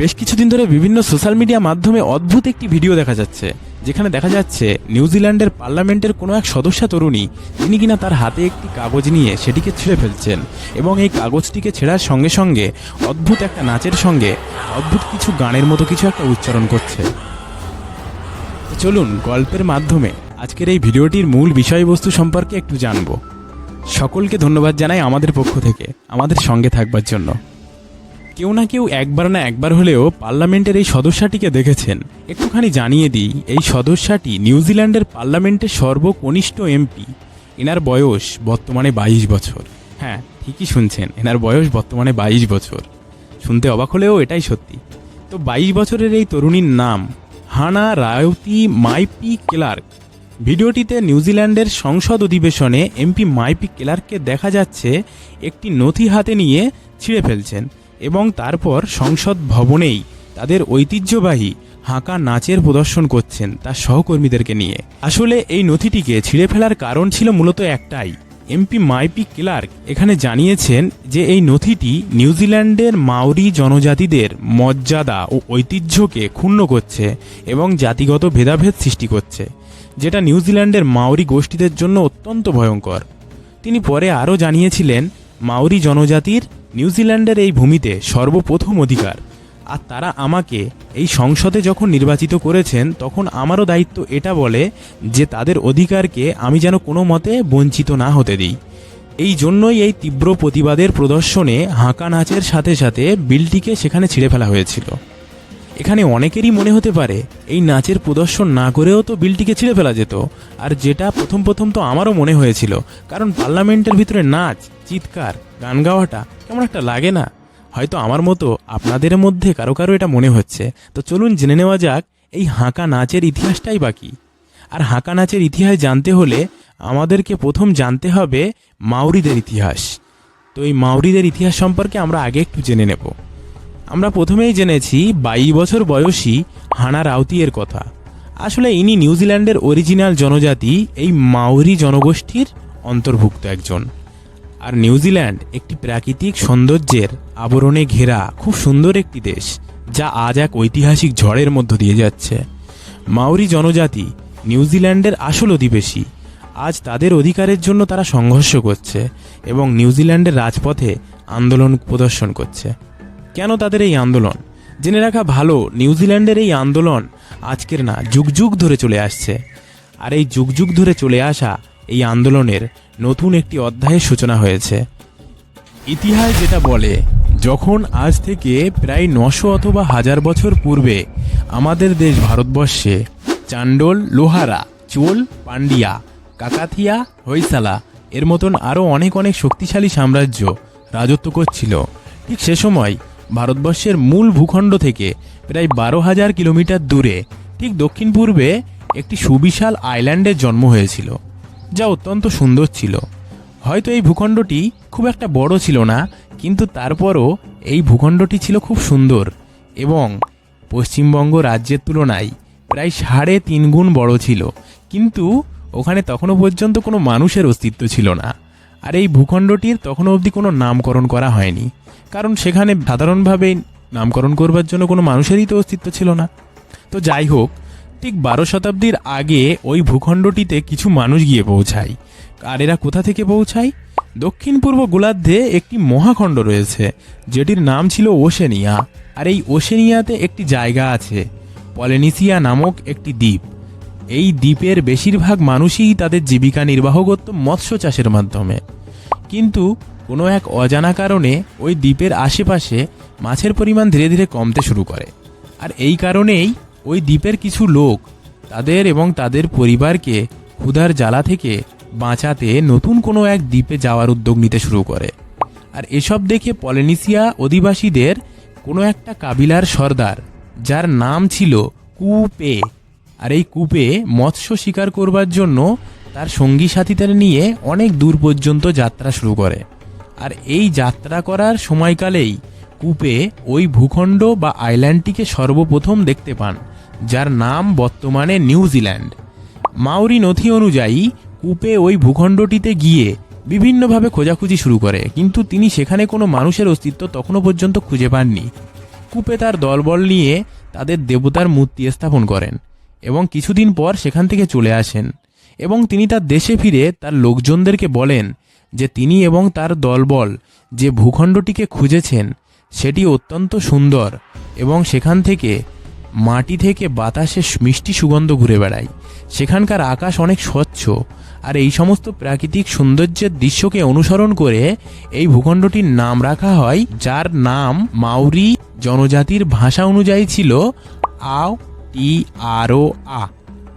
বেশ কিছুদিন ধরে বিভিন্ন সোশ্যাল মিডিয়া মাধ্যমে অদ্ভুত একটি ভিডিও দেখা যাচ্ছে, যেখানে দেখা যাচ্ছে নিউজিল্যান্ডের পার্লামেন্টের কোনো এক সদস্যা তরুণী তিনি কিনা তার হাতে একটি কাগজ নিয়ে সেটিকে ছিঁড়ে ফেলছেন এবং এই কাগজটিকে ছেঁড়ার সঙ্গে সঙ্গে অদ্ভুত একটা নাচের সঙ্গে অদ্ভুত কিছু গানের মতো কিছু একটা উচ্চারণ করছে। চলুন গল্পের মাধ্যমে আজকের এই ভিডিওটির মূল বিষয়বস্তু সম্পর্কে একটু জানব। সকলকে ধন্যবাদ জানাই আমাদের পক্ষ থেকে, আমাদের সঙ্গে থাকবার জন্য। কেউ না কেউ একবার না একবার হলেও পার্লামেন্টের এই সদস্যটিকে দেখেছেন। একটুখানি জানিয়ে দিই, এই সদস্যটি নিউজিল্যান্ডের পার্লামেন্টের সর্বকনিষ্ঠ এমপি। এনার বয়স বর্তমানে বাইশ বছর। হ্যাঁ ঠিকই শুনছেন, এনার বয়স বর্তমানে বাইশ বছর। শুনতে অবাক হলেও এটাই সত্যি। তো বাইশ বছরের এই তরুণীর নাম হানা রায়তি মাইপি ক্লার্ক। ভিডিওটিতে নিউজিল্যান্ডের সংসদ অধিবেশনে এমপি মাইপি ক্লার্ককে দেখা যাচ্ছে একটি নথি হাতে নিয়ে ছিঁড়ে ফেলছেন। এবং তারপর সংসদ ভবনেই তাদের ঐতিহ্যবাহী হাঁকা নাচের প্রদর্শন করছেন তার সহকর্মীদেরকে নিয়ে। আসলে এই নথিটিকে ছিঁড়ে ফেলার কারণ ছিল মূলত একটাই। এমপি মাইপি ক্লার্ক এখানে জানিয়েছেন যে এই নথিটি নিউজিল্যান্ডের মাওরি জনজাতিদের মর্যাদা ও ঐতিহ্যকে ক্ষুণ্ণ করছে এবং জাতিগত ভেদাভেদ সৃষ্টি করছে, যেটা নিউজিল্যান্ডের মাওরি গোষ্ঠীদের জন্য অত্যন্ত ভয়ঙ্কর। তিনি পরে আরও জানিয়েছিলেন মাওরি জনজাতির নিউজিল্যান্ডের এই ভূমিতে সর্বপ্রথম অধিকার। আর তারা আমাকে এই সংসদে যখন নির্বাচিত করেছেন, তখন আমারও দায়িত্ব এটা বলে যে তাদের অধিকারকে আমি যেন কোনো মতে বঞ্চিত না হতে দিই। এই জন্যই এই তীব্র প্রতিবাদের প্রদর্শনে হাঁকা নাচের সাথে সাথে বিলটিকে সেখানে ছিঁড়ে ফেলা হয়েছিল। এখানে অনেকেরই মনে হতে পারে, এই নাচের প্রদর্শন না করেও তো বিলটিকে ছিঁড়ে ফেলা যেত। আর যেটা প্রথম প্রথম তো আমারও মনে হয়েছিল, কারণ পার্লামেন্টের ভিতরে নাচ, চিৎকার, গান গাওয়াটা কেমন একটা লাগে না। হয়তো আমার মতো আপনাদের মধ্যে কারও কারও এটা মনে হচ্ছে। তো চলুন জেনে নেওয়া যাক, এই হাঁকা নাচের ইতিহাসটাই বাকি আর হাঁকা নাচের ইতিহাস জানতে হলে আমাদেরকে প্রথম জানতে হবে মাউরিদের ইতিহাস। তো এই মাউরিদের ইতিহাস সম্পর্কে আমরা আগে একটু জেনে নেব। আমরা প্রথমেই জেনেছি বাইশ বছর বয়সী হানা রাউতিয়ের কথা। আসলে ইনি নিউজিল্যান্ডের অরিজিনাল জনজাতি, এই মাউরি জনগোষ্ঠীর অন্তর্ভুক্ত একজন। আর নিউজিল্যান্ড একটি প্রাকৃতিক সৌন্দর্যের আবরণে ঘেরা খুব সুন্দর একটি দেশ, যা আজ এক ঐতিহাসিক ঝড়ের মধ্য দিয়ে যাচ্ছে। মাউরি জনজাতি নিউজিল্যান্ডের আসল অধিবেশী আজ তাদের অধিকারের জন্য তারা সংঘর্ষ করছে এবং নিউজিল্যান্ডের রাজপথে আন্দোলন প্রদর্শন করছে। কেন তাদের এই আন্দোলন? জেনে রাখা ভালো নিউজিল্যান্ডের এই আন্দোলন আজকের না, যুগ যুগ ধরে চলে আসছে। আর এই যুগ যুগ ধরে চলে আসা এই আন্দোলনের নতুন একটি অধ্যায়ের সূচনা হয়েছে। ইতিহাস যেটা বলে, যখন আজ থেকে প্রায় নশো অথবা হাজার বছর পূর্বে আমাদের দেশ ভারতবর্ষে চান্ডোল, লোহারা, চোল, পান্ডিয়া, কাকাথিয়া, হৈসালা এর মতন আরও অনেক অনেক শক্তিশালী সাম্রাজ্য রাজত্ব করছিল। ঠিক সে সময় ভারতবর্ষের মূল ভূখণ্ড থেকে প্রায় বারো হাজার কিলোমিটার দূরে, ঠিক দক্ষিণ পূর্বে একটি সুবিশাল আইল্যান্ডের জন্ম হয়েছিল, যা অত্যন্ত সুন্দর ছিল। হয়তো এই ভূখণ্ডটি খুব একটা বড় ছিল না, কিন্তু তারপরও এই ভূখণ্ডটি ছিল খুব সুন্দর এবং পশ্চিমবঙ্গ রাজ্যের তুলনায় প্রায় সাড়ে তিন গুণ বড় ছিল। কিন্তু ওখানে তখনও পর্যন্ত কোনো মানুষের অস্তিত্ব ছিল না। আর এই ভূখণ্ডটির তখনও অবধি কোনো নামকরণ করা হয়নি। কারণ সেখানে সাধারণভাবে নামকরণ করবার জন্য কোনো মানুষেরই তো অস্তিত্ব ছিল না। তো যাই হোক, ঠিক বারো শতাব্দীর আগে ওই ভূখণ্ডটিতে কিছু মানুষ গিয়ে পৌঁছায়। আর এরা কোথা থেকে পৌঁছায়? দক্ষিণ পূর্ব গোলার্ধে একটি মহাখণ্ড রয়েছে, যেটির নাম ছিল ওশেনিয়া। আর এই ওশেনিয়াতে একটি জায়গা আছে, পলিনেসিয়া নামক একটি দ্বীপ। এই দ্বীপের বেশিরভাগ মানুষই তাদের জীবিকা নির্বাহ করত মৎস্য চাষের মাধ্যমে। কিন্তু কোনো এক অজানা কারণে ওই দ্বীপের আশেপাশে মাছের পরিমাণ ধীরে ধীরে কমতে শুরু করে। আর এই কারণেই ওই দ্বীপের কিছু লোক তাদের এবং তাদের পরিবারকে ক্ষুধার জ্বালা থেকে বাঁচাতে নতুন কোনো এক দ্বীপে যাওয়ার উদ্যোগ নিতে শুরু করে। আর এসব দেখে পলিনেসিয়া অধিবাসীদের কোনো একটা কাবিলার সর্দার, যার নাম ছিল কুপে আর এই কূপে মৎস্য শিকার করবার জন্য তার সঙ্গী সাথীদের নিয়ে অনেক দূর পর্যন্ত যাত্রা শুরু করে। আর এই যাত্রা করার সময়কালেই কূপে ওই ভূখণ্ড বা আইল্যান্ডটিকে সর্বপ্রথম দেখতে পান, যার নাম বর্তমানে নিউজিল্যান্ড মাউরি নথি অনুযায়ী কূপে ওই ভূখণ্ডটিতে গিয়ে বিভিন্নভাবে খোঁজাখুঁজি শুরু করে, কিন্তু তিনি সেখানে কোনো মানুষের অস্তিত্ব তখনও পর্যন্ত খুঁজে পাননি। কূপে তার দলবল নিয়ে তাদের দেবতার মূর্তি স্থাপন করেন। এবং কিছুদিন পর সেখান থেকে চলে আসেন। এবং তিনি তার দেশে ফিরে তার লোকজনদেরকে বলেন যে তিনি এবং তার দলবল যে ভূখণ্ডটিকে খুঁজেছেন, সেটি অত্যন্ত সুন্দর এবং সেখান থেকে মাটি থেকে বাতাসে মিষ্টি সুগন্ধ ঘুরে বেড়ায়। সেখানকার আকাশ অনেক স্বচ্ছ আর এই সমস্ত প্রাকৃতিক সৌন্দর্যের দৃশ্যকে অনুসরণ করে এই ভূখণ্ডটির নাম রাখা হয়, যার নাম মাউরি জনজাতির ভাষা অনুযায়ী ছিল আও টি আ।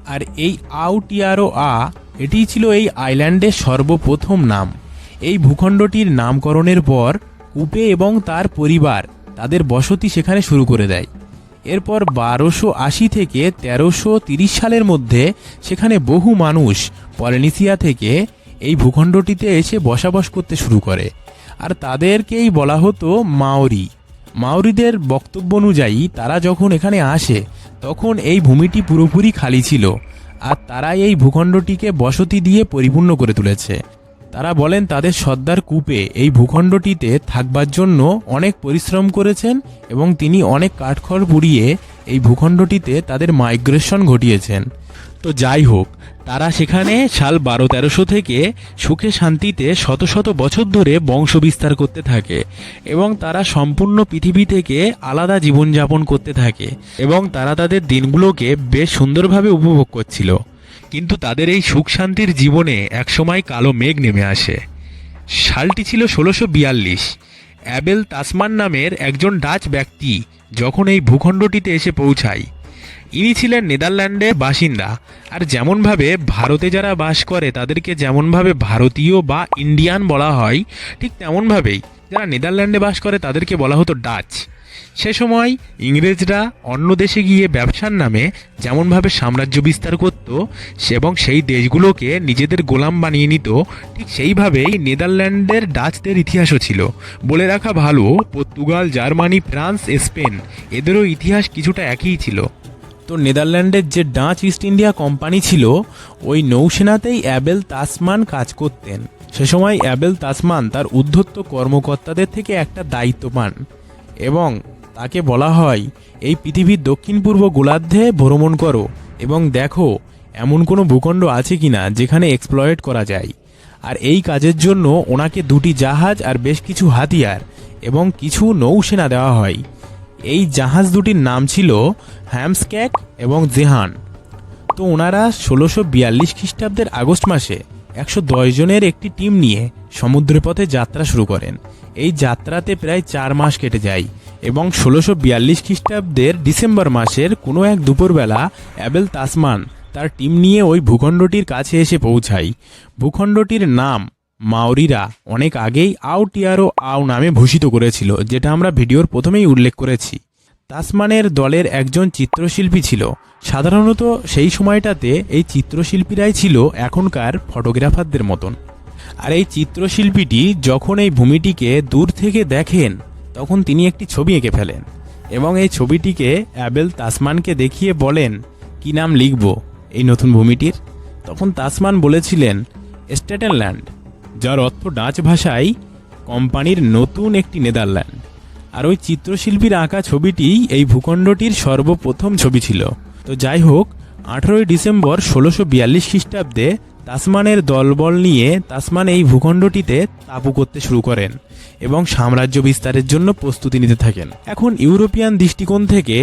আর এই আউ টি আ, এটিই ছিল এই আইল্যান্ডের সর্বপ্রথম নাম। এই ভূখণ্ডটির নামকরণের পর কুপে এবং তার পরিবার তাদের বসতি সেখানে শুরু করে দেয়। এরপর বারোশো আশি থেকে তেরোশো তিরিশ সালের মধ্যে সেখানে বহু মানুষ পলিনেসিয়া থেকে এই ভূখণ্ডটিতে এসে বসবাস করতে শুরু করে। আর তাদেরকেই বলা হতো মাওরি। মাওরিদের বক্তব্য অনুযায়ী তারা যখন এখানে আসে তখন এই ভূমিটি পুরোপুরি খালি ছিল, আর তারা এই ভূখণ্ডটিকে বসতি দিয়ে পরিপূর্ণ করে তুলেছে। তারা বলেন তাদের সর্দার কূপে এই ভূখণ্ডটিতে থাকবার জন্য অনেক পরিশ্রম করেছেন এবং তিনি অনেক কাঠখড় পুড়িয়ে এই ভূখণ্ডটিতে তাদের মাইগ্রেশন ঘটিয়েছেন। তো যাই হোক, তারা সেখানে সাল বারো তেরোশো থেকে সুখে শান্তিতে শত শত বছর ধরে বংশ বিস্তার করতে থাকে এবং তারা সম্পূর্ণ পৃথিবী থেকে আলাদা জীবনযাপন করতে থাকে এবং তারা তাদের দিনগুলোকে বেশ সুন্দরভাবে উপভোগ করছিল। কিন্তু তাদের এই সুখ শান্তির জীবনে একসময় কালো মেঘ নেমে আসে। সালটি ছিল ষোলোশো বিয়াল্লিশ। অ্যাবেল তাসমান নামের একজন ডাচ ব্যক্তি যখন এই ভূখণ্ডটিতে এসে পৌঁছায় ইনি ছিলেন নেদারল্যান্ডের বাসিন্দা। আর যেমনভাবে ভারতে যারা বাস করে, তাদেরকে যেমনভাবে ভারতীয় বা ইন্ডিয়ান বলা হয়, ঠিক তেমনভাবেই যারা নেদারল্যান্ডে বাস করে, তাদেরকে বলা হতো ডাচ। সে সময় ইংরেজরা অন্য দেশে গিয়ে ব্যবসার নামে যেমনভাবে সাম্রাজ্য বিস্তার করত এবং সেই দেশগুলোকে নিজেদের গোলাম বানিয়ে নিত, ঠিক সেইভাবেই নেদারল্যান্ডের ডাচদের ইতিহাসও ছিল। বলে রাখা ভালো, পর্তুগাল, জার্মানি, ফ্রান্স, স্পেন, এদেরও ইতিহাস কিছুটা একই ছিল। তো নেদারল্যান্ডের যে ডাচ ইস্ট ইন্ডিয়া কোম্পানি ছিল, ওই নৌসেনাতেই অ্যাবেল তাসমান কাজ করতেন। সে সময় অ্যাবেল তাসমান তার উদ্ধত্ত কর্মকর্তাদের থেকে একটা দায়িত্ব পান এবং তাকে বলা হয়, এই পৃথিবীর দক্ষিণ পূর্ব গোলার্ধে ভ্রমণ করো এবং দেখো এমন কোনো ভূখণ্ড আছে কি না যেখানে এক্সপ্লয়েট করা যায়। আর এই কাজের জন্য ওনাকে দুটি জাহাজ আর বেশ কিছু হাতিয়ার এবং কিছু নৌসেনা দেওয়া হয়। এই জাহাজ দুটির নাম ছিল হ্যামস্ক্যাক এবং জেহান। তো ওনারা ষোলোশো বিয়াল্লিশ খ্রিস্টাব্দের আগস্ট মাসে একশো দশ জনের একটি টিম নিয়ে সমুদ্রপথে যাত্রা শুরু করেন। এই যাত্রাতে প্রায় চার মাস কেটে যায় এবং ষোলোশো বিয়াল্লিশ খ্রিস্টাব্দের ডিসেম্বর মাসের কোনো এক দুপুরবেলা অ্যাবেল তাসমান তার টিম নিয়ে ওই ভূখণ্ডটির কাছে এসে পৌঁছায়। ভূখণ্ডটির নাম মাওরিরা অনেক আগেই আও টিয়ারো আও নামে ভূষিত করেছিল, যেটা আমরা ভিডিওর প্রথমেই উল্লেখ করেছি। তাসমানের দলের একজন চিত্রশিল্পী ছিল। সাধারণত সেই সময়টাতে এই চিত্রশিল্পীরাই ছিল এখনকার ফটোগ্রাফারদের মতন। আর এই চিত্রশিল্পীটি যখন এই ভূমিটিকে দূর থেকে দেখেন, তখন তিনি একটি ছবি এঁকে ফেলেন এবং এই ছবিটিকে অ্যাবেল তাসমানকে দেখিয়ে বলেন, কি নাম লিখব এই নতুন ভূমিটির? তখন তাসমান বলেছিলেন স্টেটেনল্যান্ড যার অর্থ ডাচ ভাষায় কোম্পানির নতুন একটি নেদারল্যান্ড। আর ওই চিত্রশিল্পীর আঁকা ছবিটি এই ভূখণ্ডটির সর্বপ্রথম ছবি ছিল। তো যাই হোক, আঠেরোই ডিসেম্বর ষোলোশো বিয়াল্লিশ খ্রিস্টাব্দে তাসমানের দলবল নিয়ে তাসমান এই ভূখণ্ডটিতে তাবু করতে শুরু করেন এবং সাম্রাজ্য বিস্তারের জন্য প্রস্তুতি নিতে থাকেন। এখন ইউরোপিয়ান দৃষ্টিকোণ থেকে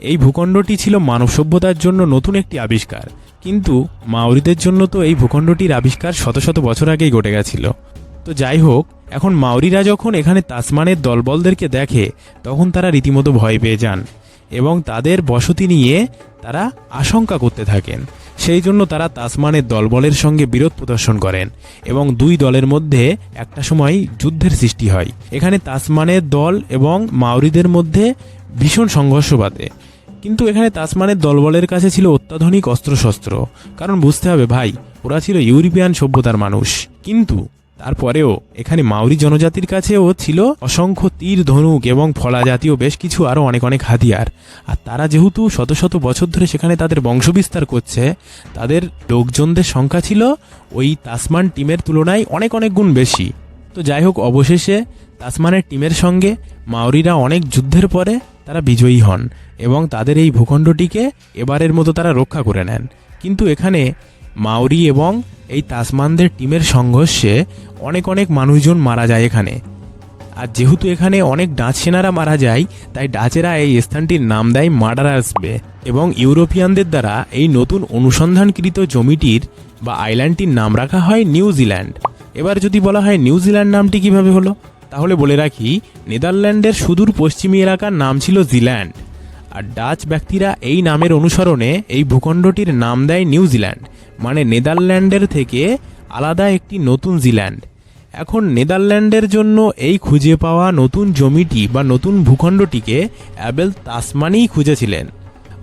এই ভূখণ্ডটি ছিল মানব সভ্যতার জন্য নতুন একটি আবিষ্কার। কিন্তু মাওরিদের জন্য তো এই ভূখণ্ডটির আবিষ্কার শত শত বছর আগেই ঘটে গেছিল। তো যাই হোক, এখন মাওরিরা যখন এখানে তাসমানের দলবলদেরকে দেখে, তখন তারা রীতিমতো ভয় পেয়ে যান এবং তাদের বসতি নিয়ে তারা আশঙ্কা করতে থাকেন। সেই জন্য তারা তাসমানের দলবলের সঙ্গে বিরোধ প্রদর্শন করেন এবং দুই দলের মধ্যে একটা সময় যুদ্ধের সৃষ্টি হয়। এখানে তাসমানের দল এবং মাওরিদের মধ্যে ভীষণ সংঘর্ষ বাধে। কিন্তু এখানে তাসমানের দলবলের কাছে ছিল অত্যাধুনিক অস্ত্রশস্ত্র। কারণ বুঝতে হবে, ভাই, ওরা ছিল ইউরোপিয়ান সভ্যতার মানুষ। কিন্তু তারপরেও এখানে মাউরি জনজাতির কাছেও ছিল অসংখ্য তীর, ধনুক এবং ফলা জাতীয় বেশ কিছু আরও অনেক অনেক হাতিয়ার। আর তারা যেহেতু শত শত বছর ধরে সেখানে তাদের বংশবিস্তার করছে, তাদের লোকজনদের সংখ্যা ছিল ওই তাসমান টিমের তুলনায় অনেক অনেক গুণ বেশি। তো যাই হোক, অবশেষে তাসমানের টিমের সঙ্গে মাউরিরা অনেক যুদ্ধের পরে তারা বিজয়ী হন। এবং তাদের এই ভূখণ্ডটিকে এবারের মতো তারা রক্ষা করে নেন। কিন্তু এখানে মাউরি এবং এই তাসমানদের টিমের সংঘর্ষে অনেক অনেক মানুষজন মারা যায় এখানে। আর যেহেতু এখানে অনেক ডাচ সেনারা মারা যায়, তাই ডাচেরা এই স্থানটির নাম দেয় মার্ডারার্স বে এবং ইউরোপিয়ানদের দ্বারা এই নতুন অনুসন্ধানকৃত জমিটির বা আইল্যান্ডটির নাম রাখা হয় নিউজিল্যান্ড এবার যদি বলা হয় নিউজিল্যান্ড নামটি কীভাবে হলো? তাহলে বলে রাখি, নেদারল্যান্ডের সুদূর পশ্চিমী এলাকার নাম ছিল জিল্যান্ড। আর ডাচ ব্যক্তিরা এই নামের অনুসরণে এই ভূখণ্ডটির নাম দেয় নিউজিল্যান্ড মানে নেদারল্যান্ডের থেকে আলাদা একটি নতুন জিল্যান্ড। এখন নেদারল্যান্ডের জন্য এই খুঁজে পাওয়া নতুন জমিটি বা নতুন ভূখণ্ডটিকে অ্যাবেল তাসমানেই খুঁজেছিলেন।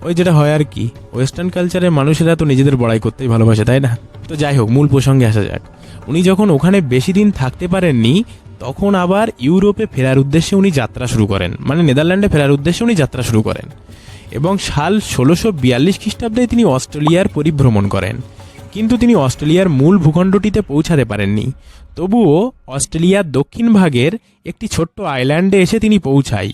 ওই যেটা হয় আর কি ওয়েস্টার্ন কালচারের মানুষেরা তো নিজেদের বড়াই করতেই ভালোবাসে, তাই না? তো যাই হোক, মূল প্রসঙ্গে আসা যাক। উনি যখন ওখানে বেশি দিন থাকতে পারেননি, তখন আবার ইউরোপে ফেরার উদ্দেশ্যে উনি যাত্রা শুরু করেন। মানে নেদারল্যান্ডে ফেরার উদ্দেশ্যে উনি যাত্রা শুরু করেন। এবং সাল ষোলোশো বিয়াল্লিশ খ্রিস্টাব্দে তিনি অস্ট্রেলিয়ার পরিভ্রমণ করেন। কিন্তু তিনি অস্ট্রেলিয়ার মূল ভূখণ্ডটিতে পৌঁছাতে পারেননি। তবুও অস্ট্রেলিয়ার দক্ষিণ ভাগের একটি ছোট্ট আইল্যান্ডে এসে তিনি পৌঁছায়।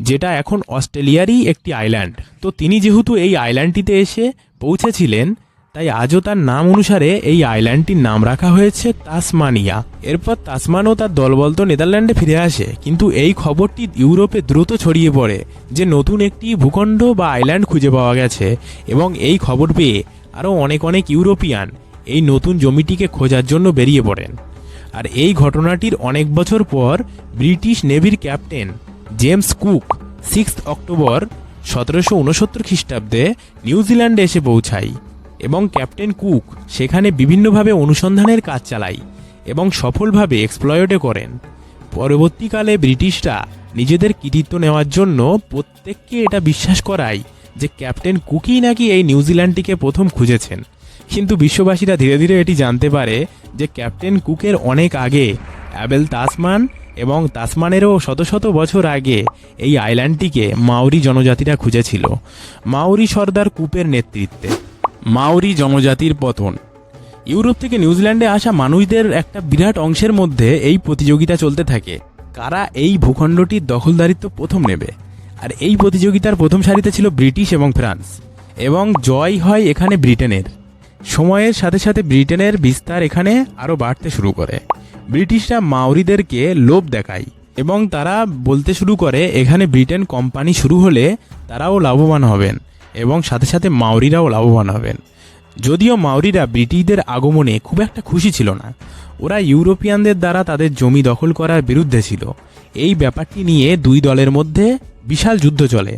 যেটা এখন অস্ট্রেলিয়ারই একটি আইল্যান্ড তো তিনি যেহেতু এই আইল্যান্ডটিতে এসে পৌঁছেছিলেন, তাই আজও তার নাম অনুসারে এই আইল্যান্ডটির নাম রাখা হয়েছে তাসমানিয়া। এরপর তাসমানও তার দলবল তো নেদারল্যান্ডে ফিরে আসে, কিন্তু এই খবরটি ইউরোপে দ্রুত ছড়িয়ে পড়ে যে নতুন একটি ভূখণ্ড বা আইল্যান্ড খুঁজে পাওয়া গেছে এবং এই খবর পেয়ে আরও অনেক অনেক ইউরোপিয়ান এই নতুন জমিটিকে খোঁজার জন্য বেরিয়ে পড়েন। আর এই ঘটনাটির অনেক বছর পর British নেভির captain James Cook six October সতেরোশো উনসত্তর খ্রিস্টাব্দে নিউজিল্যান্ডে এসে পৌঁছায় এবং ক্যাপ্টেন কুক সেখানে বিভিন্নভাবে অনুসন্ধানের কাজ চালায় এবং সফলভাবে এক্সপ্লয়েটে করেন। পরবর্তীকালে ব্রিটিশরা নিজেদের কৃতিত্ব নেওয়ার জন্য প্রত্যেককে এটা বিশ্বাস করায় যে ক্যাপ্টেন কুকই নাকি এই নিউজিল্যান্ডটিকে প্রথম খুঁজেছেন। কিন্তু বিশ্ববাসীরা ধীরে ধীরে এটি জানতে পারে যে ক্যাপ্টেন কুকের অনেক আগে অ্যাবেল তাসমান এবং তাসমানেরও শত শত বছর আগে এই আইল্যান্ডটিকে মাউরি জনজাতিরা খুঁজেছিল। মাউরি সর্দার কূপের নেতৃত্বে। মাউরি জনজাতির পতন। ইউরোপ থেকে নিউজিল্যান্ডে আসা মানুষদের একটা বিরাট অংশের মধ্যে এই প্রতিযোগিতা চলতে থাকে। কারা এই ভূখণ্ডটির দখলদারিত্ব প্রথম নেবে? আর এই প্রতিযোগিতার প্রথম সারিতে ছিল ব্রিটিশ এবং ফ্রান্স। এবং জয় হয় এখানে ব্রিটেনের। সময়ের সাথে সাথে ব্রিটেনের বিস্তার এখানে আরও বাড়তে শুরু করে। ব্রিটিশরা মাউরিদেরকে লোভ দেখায় এবং তারা বলতে শুরু করে, এখানে ব্রিটেন কোম্পানি শুরু হলে তারাও লাভবান হবেন এবং সাথে সাথে মাউরিরাও লাভবান হবেন। যদিও মাউরিরা ব্রিটিশদের আগমনে খুব একটা খুশি ছিল না। ওরা ইউরোপিয়ানদের দ্বারা তাদের জমি দখল করার বিরুদ্ধে ছিল। এই ব্যাপারটি নিয়ে দুই দলের মধ্যে বিশাল যুদ্ধ চলে,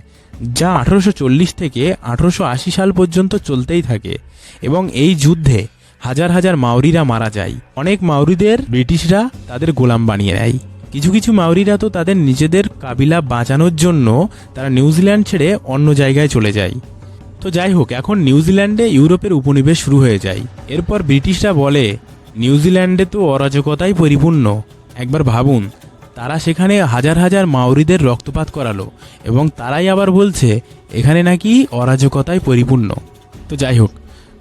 যা আঠারোশো চল্লিশ থেকে আঠারোশো আশি সাল পর্যন্ত চলতেই থাকে এবং এই যুদ্ধে হাজার হাজার মাউরিরা মারা যায়। অনেক মাউরিদের ব্রিটিশরা তাদের গোলাম বানিয়ে নেয়। কিছু কিছু মাউরিরা তো তাদের নিজেদের কাবিলা বাঁচানোর জন্য তারা নিউজিল্যান্ড ছেড়ে অন্য জায়গায় চলে যায়। তো যাই হোক, এখন নিউজিল্যান্ডে ইউরোপের উপনিবেশ শুরু হয়ে যায়। এরপর ব্রিটিশরা বলে নিউজিল্যান্ডে তো অরাজকতাই পরিপূর্ণ। একবার ভাবুন, তারা সেখানে হাজার হাজার মাউরিদের রক্তপাত করালো এবং তারাই আবার বলছে, এখানে নাকি অরাজকতায় পরিপূর্ণ। তো যাই হোক,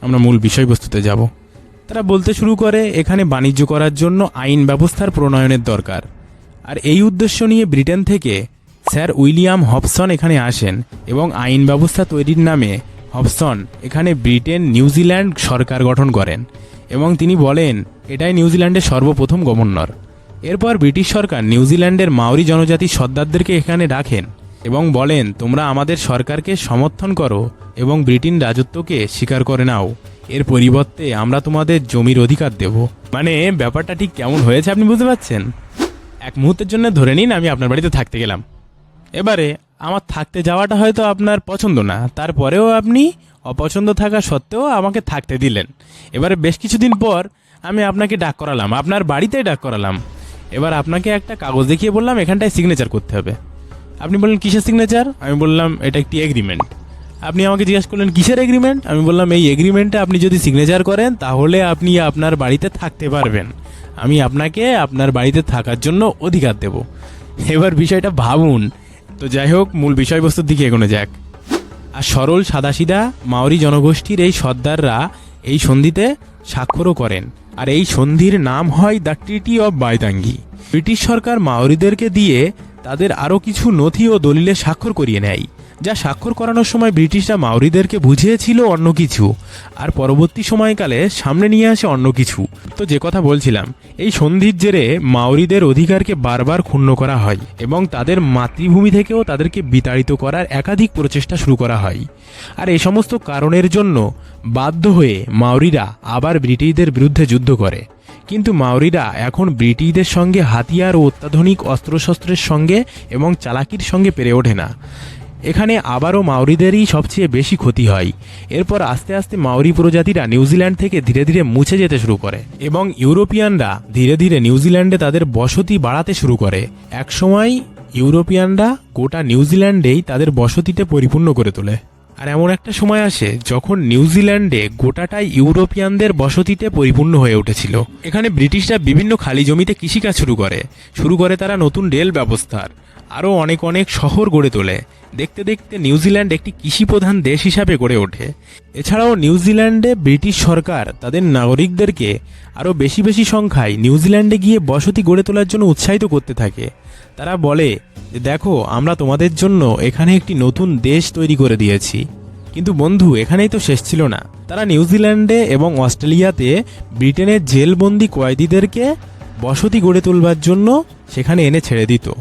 আমরা মূল বিষয়বস্তুতে যাব। তারা বলতে শুরু করে, এখানে বাণিজ্য করার জন্য আইন ব্যবস্থার প্রণয়নের দরকার। আর এই উদ্দেশ্য নিয়ে ব্রিটেন থেকে স্যার উইলিয়াম হবসন এখানে আসেন এবং আইন ব্যবস্থা তৈরির নামে হবসন এখানে ব্রিটেন নিউজিল্যান্ড সরকার গঠন করেন এবং তিনি বলেন, এটাই নিউজিল্যান্ডের সর্বপ্রথম গভর্নর। এরপর ব্রিটিশ সরকার নিউজিল্যান্ডের মাওরি জনজাতি সর্দারদেরকে এখানে ডাকেন এবং বলেন, তোমরা আমাদের সরকারকে সমর্থন করো এবং ব্রিটেন রাজত্বকে স্বীকার করে নাও। এর পরিবর্তে আমরা তোমাদের জমির অধিকার দেব। মানে ব্যাপারটা ঠিক কেমন হয়েছে আপনি বুঝতে পারছেন? এক মুহূর্তের জন্য ধরে নিন, আমি আপনার বাড়িতে থাকতে গেলাম। এবারে, আমার থাকতে যাওয়াটা হয়তো আপনার পছন্দ না। তারপরেও আপনি অপছন্দ থাকা সত্ত্বেও আমাকে থাকতে দিলেন। এবারে বেশ কিছুদিন পর আমি আপনাকে ডাক করালাম, আপনার বাড়িতেই ডাক করালাম। এবার আপনাকে একটা কাগজ দেখিয়ে বললাম, এখানটায় সিগনেচার করতে হবে। আপনি বললেন, কিসের সিগনেচার আমি বললাম, এটা একটি এগ্রিমেন্ট আপনি আমাকে জিজ্ঞাসা করলেন, কিসের এগ্রিমেন্ট আমি বললাম, এই এগ্রিমেন্টে আপনি যদি সিগনেচার করেন, তাহলে আপনি আপনার বাড়িতে থাকতে পারবেন। আমি আপনাকে আপনার বাড়িতে থাকার জন্য অধিকার দেব। এবার বিষয়টা ভাবুন। তো যাই হোক, মূল বিষয়বস্তুর দিকে এগোনো যাক। আর সরল সাদাসিধা মাওরি জনগোষ্ঠীর এই সর্দাররা এই সন্ধিতে স্বাক্ষরও করেন। আর এই সন্ধির নাম হয় the treaty of Waitangi British সরকার মাওরিদেরকে দিয়ে তাদের আরও কিছু নথি ও দলিলে স্বাক্ষর করিয়ে নেয়। যা স্বাক্ষর করানোর সময় ব্রিটিশরা মাউরিদেরকে বুঝিয়েছিল অন্য কিছু। আর পরবর্তী সময়কালে সামনে নিয়ে আসে অন্য কিছু। তো যে কথা বলছিলাম, এই সন্ধির জেরে মাউরিদের অধিকারকে বারবার ক্ষুণ্ণ করা হয় এবং তাদের মাতৃভূমি থেকেও তাদেরকে বিতাড়িত করার একাধিক প্রচেষ্টা শুরু করা হয়। আর এই সমস্ত কারণের জন্য বাধ্য হয়ে মাউরিরা আবার ব্রিটিশদের বিরুদ্ধে যুদ্ধ করে। কিন্তু মাউরিরা এখন ব্রিটিশদের সঙ্গে হাতিয়ার ও অত্যাধুনিক অস্ত্রশস্ত্রের সঙ্গে এবং চালাকির সঙ্গে পেরে ওঠে না। এখানে আবারও মাউরিদেরই সবচেয়ে বেশি ক্ষতি হয়। এরপর আস্তে আস্তে মাউরি প্রজাতিরা নিউজিল্যান্ড থেকে ধীরে ধীরে মুছে যেতে শুরু করে এবং ইউরোপিয়ানরা ধীরে ধীরে নিউজিল্যান্ডে তাদের বসতি বাড়াতে শুরু করে। একসময় ইউরোপিয়ানরা গোটা নিউজিল্যান্ডেই তাদের বসতিতে পরিপূর্ণ করে তোলে। আর এমন একটা সময় আসে যখন নিউজিল্যান্ডে গোটাটাই ইউরোপিয়ানদের বসতিতে পরিপূর্ণ হয়ে উঠেছিল। এখানে ব্রিটিশরা বিভিন্ন খালি জমিতে কৃষিকাজ শুরু করে। শুরু করে তারা নতুন রেল ব্যবস্থার। আরও অনেক অনেক শহর গড়ে তোলে। দেখতে দেখতে নিউজিল্যান্ড একটি কৃষিপ্রধান দেশ হিসাবে গড়ে ওঠে। এছাড়াও নিউজিল্যান্ডে ব্রিটিশ সরকার তাদের নাগরিকদেরকে আরও বেশি বেশি সংখ্যায় নিউজিল্যান্ডে গিয়ে বসতি গড়ে তোলার জন্য উৎসাহিত করতে থাকে। তারা বলে যে, দেখো, আমরা তোমাদের জন্য এখানে একটি নতুন দেশ তৈরি করে দিয়েছি। কিন্তু বন্ধু, এখানেই তো শেষ ছিল না। তারা নিউজিল্যান্ডে এবং অস্ট্রেলিয়াতে ব্রিটেনের জেলবন্দি কয়েদিদেরকে বসতি গড়ে তুলবার জন্য সেখানে এনে ছেড়ে দিত।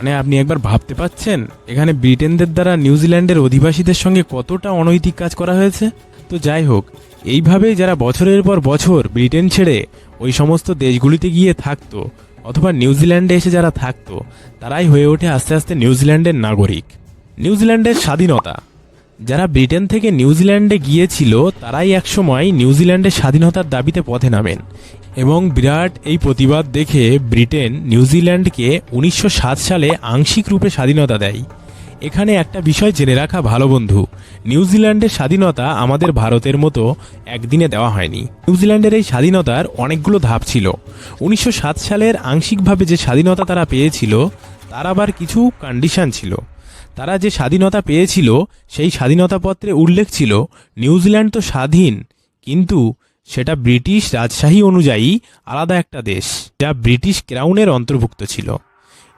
মানে আপনি একবার ভাবতে পাচ্ছেন, এখানে ব্রিটেনদের দ্বারা নিউজিল্যান্ডের অধিবাসীদের সঙ্গে কতটা অনৈতিক কাজ করা হয়েছে? তো যাই হোক, এইভাবেই যারা বছরের পর বছর ব্রিটেন ছেড়ে ওই সমস্ত দেশগুলিতে গিয়ে থাকতো, অথবা নিউজিল্যান্ডে এসে যারা থাকতো, তারাই হয়ে ওঠে আস্তে আস্তে নিউজিল্যান্ডের নাগরিক। নিউজিল্যান্ডের স্বাধীনতা। যারা ব্রিটেন থেকে নিউজিল্যান্ডে গিয়েছিল, তারাই একসময় নিউজিল্যান্ডের স্বাধীনতার দাবিতে পথে নামেন এবং বিরাট এই প্রতিবাদ দেখে ব্রিটেন নিউজিল্যান্ডকে উনিশশো সাত সালে আংশিক রূপে স্বাধীনতা দেয়। এখানে একটা বিষয় জেনে রাখা ভালো বন্ধু, নিউজিল্যান্ডের স্বাধীনতা আমাদের ভারতের মতো একদিনে দেওয়া হয়নি। নিউজিল্যান্ডের এই স্বাধীনতার অনেকগুলো ধাপ ছিল। উনিশশো সাত সালের আংশিকভাবে যে স্বাধীনতা তারা পেয়েছিল, তার আবার কিছু কন্ডিশন ছিল। তারা যে স্বাধীনতা পেয়েছিল, সেই স্বাধীনতা পত্রে উল্লেখ ছিল, নিউজিল্যান্ড তো স্বাধীন, কিন্তু সেটা ব্রিটিশ রাজশাহী অনুযায়ী আলাদা একটা দেশ, যা ব্রিটিশ ক্রাউনের অন্তর্ভুক্ত ছিল।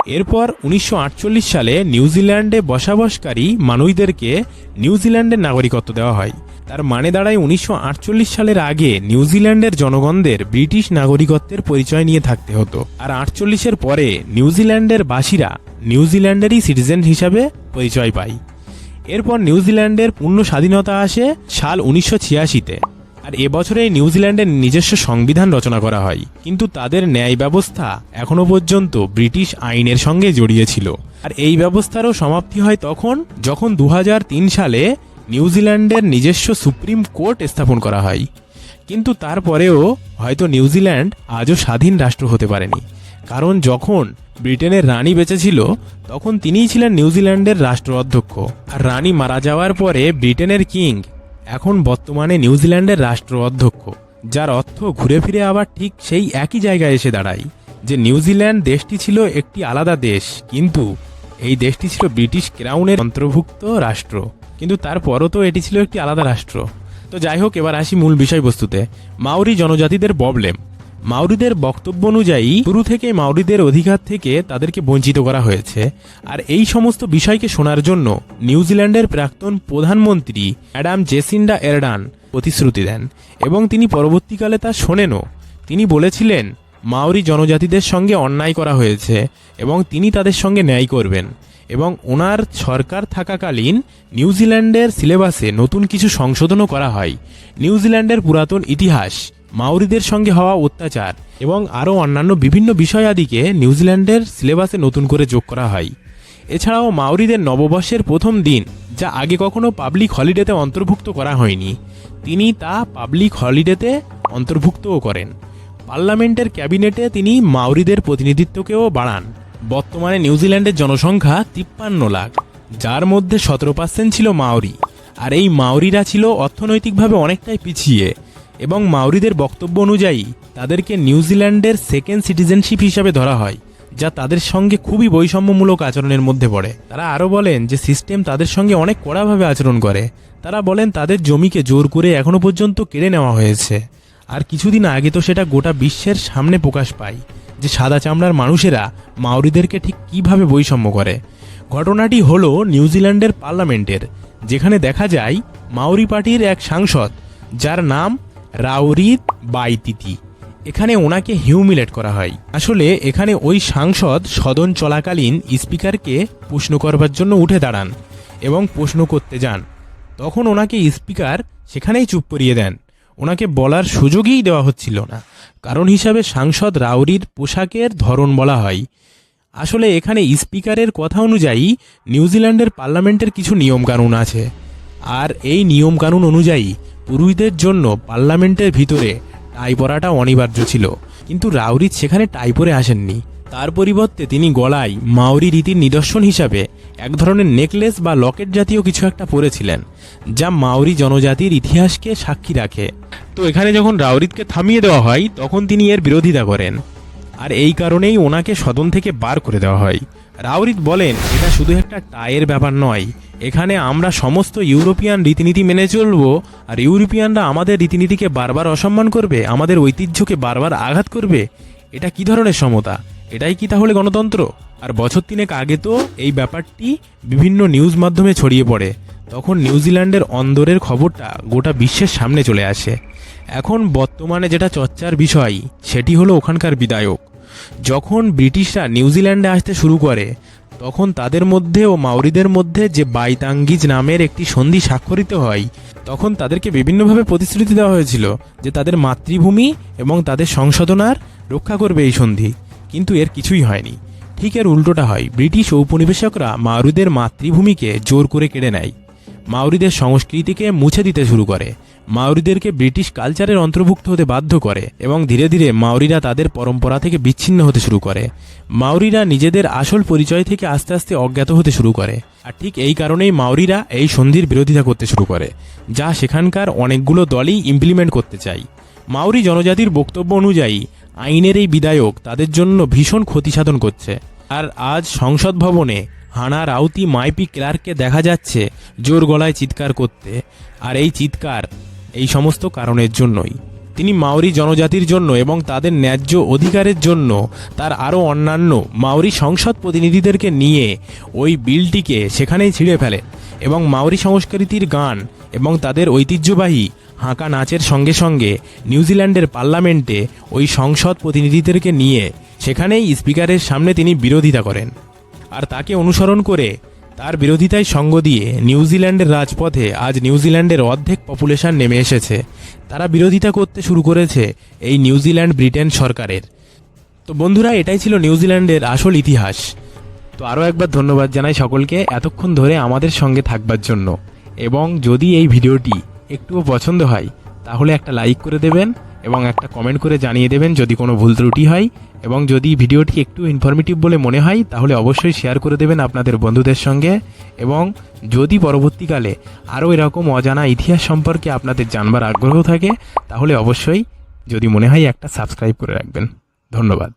এরপর উনিশশো আটচল্লিশ সালে নিউজিল্যান্ডে বসবাসকারী মানুষদেরকে নিউজিল্যান্ডের নাগরিকত্ব দেওয়া হয়। তার মানে দাঁড়ায় উনিশশো আটচল্লিশ সালের আগে নিউজিল্যান্ডের জনগণদের ব্রিটিশ নাগরিকত্বের পরিচয় নিয়ে থাকতে হতো। আর আটচল্লিশের পরে নিউজিল্যান্ডের বাসীরা নিউজিল্যান্ডেরই সিটিজেন হিসাবে পরিচয় পায়। এরপর নিউজিল্যান্ডের পূর্ণ স্বাধীনতা আসে সাল উনিশশো ছিয়াশিতে। আর এবছরে নিউজিল্যান্ডের নিজস্ব সংবিধান রচনা করা হয়। কিন্তু তাদের ন্যায় ব্যবস্থা এখনও পর্যন্ত ব্রিটিশ আইনের সঙ্গে জড়িয়ে ছিল। আর এই ব্যবস্থারও সমাপ্তি হয় তখন, যখন দু হাজার তিন সালে নিউজিল্যান্ডের নিজস্ব সুপ্রিম কোর্ট স্থাপন করা হয়। কিন্তু তারপরেও হয়তো নিউজিল্যান্ড আজও স্বাধীন রাষ্ট্র হতে পারেনি। কারণ যখন ব্রিটেনের রানী বেঁচে ছিল, তখন তিনিই ছিলেন নিউজিল্যান্ডের রাষ্ট্র অধ্যক্ষ। আর রানী মারা যাওয়ার পরে ব্রিটেনের কিং এখন বর্তমানে নিউজিল্যান্ডের রাষ্ট্র অধ্যক্ষ যার অর্থ ঘুরে ফিরে আবার ঠিক সেই একই জায়গায় এসে দাঁড়ায়, যে নিউজিল্যান্ড দেশটি ছিল একটি আলাদা দেশ, কিন্তু এই দেশটি ছিল ব্রিটিশ ক্রাউনের অন্তর্ভুক্ত রাষ্ট্র, কিন্তু তারপরও তো এটি ছিল একটি আলাদা রাষ্ট্র। তো যাই হোক, এবার আসি মূল বিষয়বস্তুতে মাউরি জনজাতিদের প্রবলেম। মাউরিদের বক্তব্য অনুযায়ী, শুরু থেকে মাউরিদের অধিকার থেকে তাদেরকে বঞ্চিত করা হয়েছে। আর এই সমস্ত বিষয়কে শোনার জন্য নিউজিল্যান্ডের প্রাক্তন প্রধানমন্ত্রী অ্যাডাম জেসিন্ডা এরডান প্রতিশ্রুতি দেন এবং তিনি পরবর্তীকালে তা শোনেনও। তিনি বলেছিলেন, মাউরি জনজাতিদের সঙ্গে অন্যায় করা হয়েছে এবং তিনি তাদের সঙ্গে ন্যায় করবেন এবং ওনার সরকার থাকাকালীন নিউজিল্যান্ডের সিলেবাসে নতুন কিছু সংশোধনও করা হয়। নিউজিল্যান্ডের পুরাতন ইতিহাস মাউরিদের সঙ্গে হওয়া অত্যাচার এবং আরও অন্যান্য বিভিন্ন বিষয়াদিকে নিউজিল্যান্ডের সিলেবাসে নতুন করে যোগ করা হয়। এছাড়াও মাউরিদের নববর্ষের প্রথম দিন, যা আগে কখনো পাবলিক হলিডেতে অন্তর্ভুক্ত করা হয়নি, তিনি তা পাবলিক হলিডেতে অন্তর্ভুক্তও করেন। পার্লামেন্টের ক্যাবিনেটে তিনি মাউরিদের প্রতিনিধিত্বকেও বাড়ান। বর্তমানে নিউজিল্যান্ডের জনসংখ্যা তিপ্পান্ন লাখ, যার মধ্যে সতেরো পার্সেন্ট ছিল মাউরি আর এই মাউরিরা ছিল অর্থনৈতিকভাবে অনেকটাই পিছিয়ে। এবং মাউরিদের বক্তব্য অনুযায়ী, তাদেরকে নিউজিল্যান্ডের সেকেন্ড সিটিজেনশিপ হিসাবে ধরা হয়, যা তাদের সঙ্গে খুবই বৈষম্যমূলক আচরণের মধ্যে পড়ে। তারা আরও বলেন যে সিস্টেম তাদের সঙ্গে অনেক কড়াভাবে আচরণ করে। তারা বলেন তাদের জমিকে জোর করে এখনও পর্যন্ত কেড়ে নেওয়া হয়েছে। আর কিছুদিন আগে তো সেটা গোটা বিশ্বের সামনে প্রকাশ পায় যে সাদা চামড়ার মানুষেরা মাওরিদেরকে ঠিক কীভাবে বৈষম্য করে। ঘটনাটি হলো নিউজিল্যান্ডের পার্লামেন্টের, যেখানে দেখা যায় মাওরি পার্টির এক সাংসদ, যার নাম রাউরিত বাইতিতি। এখানে ওনাকে হিউমিলেট করা হয়। আসলে এখানে ওই সাংসদ সদন চলাকালীন স্পিকারকে প্রশ্ন করবার জন্য উঠে দাঁড়ান এবং প্রশ্ন করতে যান। তখন ওনাকে স্পিকার সেখানেই চুপ করিয়ে দেন। ওনাকে বলার সুযোগই দেওয়া হচ্ছিল না। কারণ হিসাবে সাংসদ রাউরির পোশাকের ধরন বলা হয়। আসলে এখানে স্পিকারের কথা অনুযায়ী নিউজিল্যান্ডের পার্লামেন্টের কিছু নিয়মকানুন আছে। আর এই নিয়মকানুন অনুযায়ী পুরুষদের জন্য পার্লামেন্টের ভিতরে টাই পরাটা অনিবার্য ছিল। কিন্তু রাউরিত সেখানে টাই পরে আসেননি। তার পরিবর্তে তিনি গলায় মাওরি রীতির নিদর্শন হিসাবে এক ধরনের নেকলেস বা লকেট জাতীয় কিছু একটা পরেছিলেন, যা মাওরি জনজাতির ইতিহাসকে সাক্ষী রাখে। তো এখানে যখন রাউরিতকে থামিয়ে দেওয়া হয়, তখন তিনি এর বিরোধিতা করেন। আর এই কারণেই ওনাকে সদন থেকে বার করে দেওয়া হয়। রাউরিত বলেন, এটা শুধু একটা টায়ের ব্যাপার নয় এখানে আমরা সমস্ত ইউরোপিয়ান রীতিনীতি মেনে চলবো, আর ইউরোপিয়ানরা আমাদের রীতিনীতিকে বারবার অসম্মান করবে, আমাদের ঐতিহ্যকে বারবার আঘাত করবে, এটা কি ধরনের সমতা? এটাই কি তাহলে গণতন্ত্র? আর বছর তিনেক আগে তো এই ব্যাপারটি বিভিন্ন নিউজ মাধ্যমে ছড়িয়ে পড়ে, তখন নিউজিল্যান্ডের অন্দরের খবরটা গোটা বিশ্বের সামনে চলে আসে। এখন বর্তমানে যেটা চর্চার বিষয়, সেটি হলো ওখানকার বিধায়ক। যখন ব্রিটিশরা নিউজিল্যান্ডে আসতে শুরু করে তখন তাদের মধ্যে ও মাউরিদের মধ্যে যে বাইতাঙ্গিজ নামের একটি সন্ধি স্বাক্ষরিত হয়, তখন তাদেরকে বিভিন্নভাবে প্রতিশ্রুতি দেওয়া হয়েছিল যে তাদের মাতৃভূমি এবং তাদের সংশোধনার রক্ষা করবে এই সন্ধি। কিন্তু এর কিছুই হয়নি। ঠিক এর উল্টোটা হয়, ব্রিটিশ ঔপনিবেশকরা মাউরিদের মাতৃভূমিকে জোর করে কেড়ে নেয়। মাউরিদের সংস্কৃতিকে মুছে দিতে শুরু করে। মাউরিদেরকে ব্রিটিশ কালচারের অন্তর্ভুক্ত হতে বাধ্য করে এবং ধীরে ধীরে মাউরিরা তাদের পরম্পরা থেকে বিচ্ছিন্ন হতে শুরু করে। মাউরিরা নিজেদের আসল পরিচয় থেকে আস্তে আস্তে অজ্ঞাত হতে শুরু করে। আর ঠিক এই কারণেই মাউরিরা এই সন্ধির বিরোধিতা করতে শুরু করে, যা সেখানকার অনেকগুলো দলই ইমপ্লিমেন্ট করতে চায়। মাউরি জনজাতির বক্তব্য অনুযায়ী, আইনের এই বিধায়ক তাদের জন্য ভীষণ ক্ষতি সাধন করছে। আর আজ সংসদ ভবনে হানা রাউতি মাইপি ক্লার্ককে দেখা যাচ্ছে জোর গলায় চিৎকার করতে। আর এই চিৎকার এই সমস্ত কারণের জন্যই। তিনি মাওরি জনজাতির জন্য এবং তাদের ন্যায্য অধিকারের জন্য তার আরও অন্যান্য মাওরি সংসদ প্রতিনিধিদেরকে নিয়ে ওই বিলটিকে সেখানেই ছিঁড়ে ফেলে এবং মাওরি সংস্কৃতির গান এবং তাদের ঐতিহ্যবাহী হাঁকা নাচের সঙ্গে সঙ্গে নিউজিল্যান্ডের পার্লামেন্টে ওই সংসদ প্রতিনিধিদেরকে নিয়ে সেখানেই স্পিকারের সামনে তিনি বিরোধিতা করেন। আর তাকে অনুসরণ করে তার বিরোধিতায় সঙ্গ দিয়ে নিউজিল্যান্ডের রাজপথে আজ নিউজিল্যান্ডের অর্ধেক পপুলেশন নেমে এসেছে। তারা বিরোধিতা করতে শুরু করেছে এই নিউজিল্যান্ড ব্রিটেন সরকারের। তো বন্ধুরা, এটাই ছিল নিউজিল্যান্ডের আসল ইতিহাস। তো আরও একবার ধন্যবাদ জানাই সকলকে এতক্ষণ ধরে আমাদের সঙ্গে থাকবার জন্য। এবং যদি এই ভিডিওটি একটুও পছন্দ হয়, তাহলে একটা লাইক করে দেবেন এবং একটা কমেন্ট করে জানিয়ে দেবেন যদি কোনো ভুল ত্রুটি হয় এবং যদি ভিডিওটি একটু ইনফরমেটিভ বলে মনে হয়, তাহলে অবশ্যই শেয়ার করে দেবেন আপনাদের বন্ধুদের সঙ্গে এবং যদি পরবর্তীকালে আরও এরকম অজানা ইতিহাস সম্পর্কে আপনাদের জানবার আগ্রহ থাকে, তাহলে অবশ্যই যদি মনে হয় একটা সাবস্ক্রাইব করে রাখবেন। ধন্যবাদ।